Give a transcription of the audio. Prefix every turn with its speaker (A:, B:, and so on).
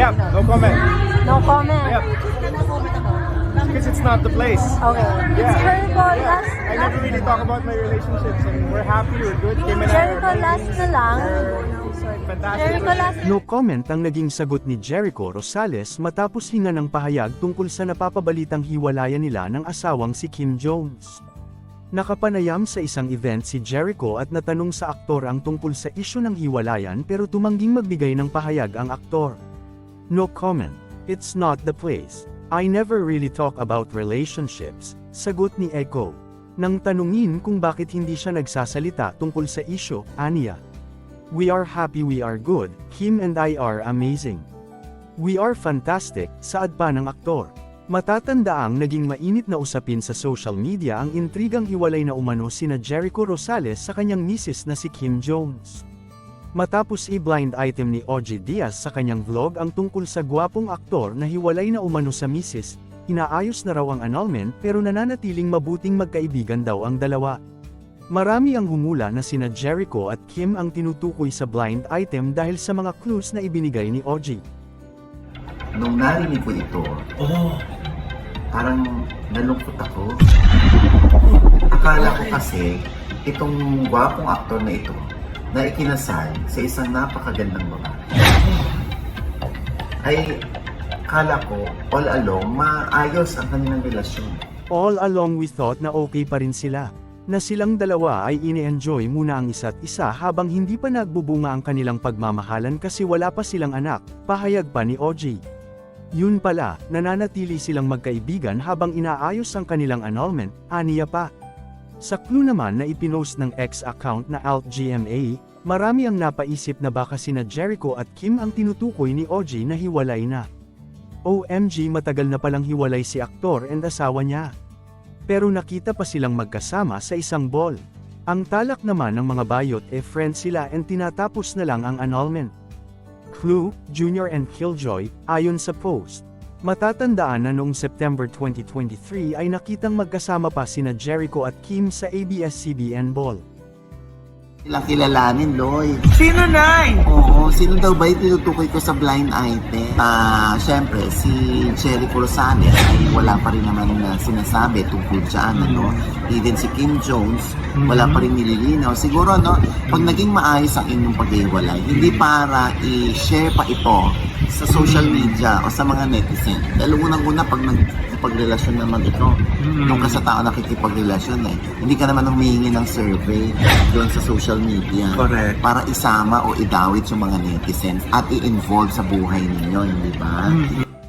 A: Yeah, no comment.
B: No comment.
A: Yep. Because it's not the place.
B: Okay.
A: Yeah.
B: Jericho,
A: Yeah.
B: last,
A: I never really talk about my relationships and we're happy, we're good. Kim and I are
B: Jericho, last na lang.
A: Fantastic.
B: Jericho, last
C: No comment ang naging sagot ni Jericho Rosales matapos hinga ng pahayag tungkol sa napapabalitang hiwalayan nila ng asawang si Kim Jones. Nakapanayam sa isang event si Jericho at natanong sa aktor ang tungkol sa isyu ng hiwalayan pero tumangging magbigay ng pahayag ang aktor. No comment. It's not the place. I never really talk about relationships, sagot ni Echo. Nang tanungin kung bakit hindi siya nagsasalita tungkol sa isyo, aniya. We are happy we are good, Kim and I are amazing. We are fantastic, saad pa ng aktor. Matatandaang naging mainit na usapin sa social media ang intrigang hiwalay na umano sina Jericho Rosales sa kanyang misis na si Kim Jones. Matapos i-blind item ni OG Diaz sa kanyang vlog ang tungkol sa gwapong aktor na hiwalay na umano sa misis, inaayos na raw ang annulment pero nananatiling mabuting magkaibigan daw ang dalawa. Marami ang humula na sina Jericho at Kim ang tinutukoy sa blind item dahil sa mga clues na ibinigay ni OG.
D: Nung narinig ko ito, parang nalungkot ako. Akala ko kasi, itong gwapong aktor na ito, na ikinasal sa isang napakagandang babae. Ay, akala ko, all along, maayos ang kanilang relasyon.
C: All along we thought na okay pa rin sila. Na silang dalawa ay ini-enjoy muna ang isa't isa habang hindi pa nagbubunga ang kanilang pagmamahalan kasi wala pa silang anak, pahayag pa ni OG. Yun pala, nananatili silang magkaibigan habang inaayos ang kanilang annulment, aniya pa. Sa clue naman na ipinost ng ex account na AltGMA, marami ang napaisip na baka sina Jericho at Kim ang tinutukoy ni OG na hiwalay na. OMG matagal na palang hiwalay si aktor and asawa niya. Pero nakita pa silang magkasama sa isang ball. Ang talak naman ng mga bayot e friends sila and tinatapos na lang ang annulment. Clue, Junior and Killjoy, ayon sa post. Matatandaan na noong September 2023 ay nakitang magkasama pa sina Jericho at Kim sa ABS-CBN Ball.
D: Ilang kilalanin, Lloyd.
E: Sino, Nay?
D: Oo, sino daw ba tinutukoy ko sa blind item? Ah, syempre, si Jericho Rosales, ay wala pa rin naman na sinasabi tungkol dyan, ano. Even si Kim Jones, wala pa rin nililinaw. Siguro, no, pag naging maayos ang inyong paghiwalay, hindi para i-share pa ito sa social media o sa mga netizen. Dahil unang-una, pag nagpagrelasyon naman ito, doon ka sa tao nakikipagrelasyon eh. Hindi ka naman humihingi ng survey doon sa social media
E: Correct.
D: para isama o idawit yung mga netizens at i-involve sa buhay ninyo, hindi ba?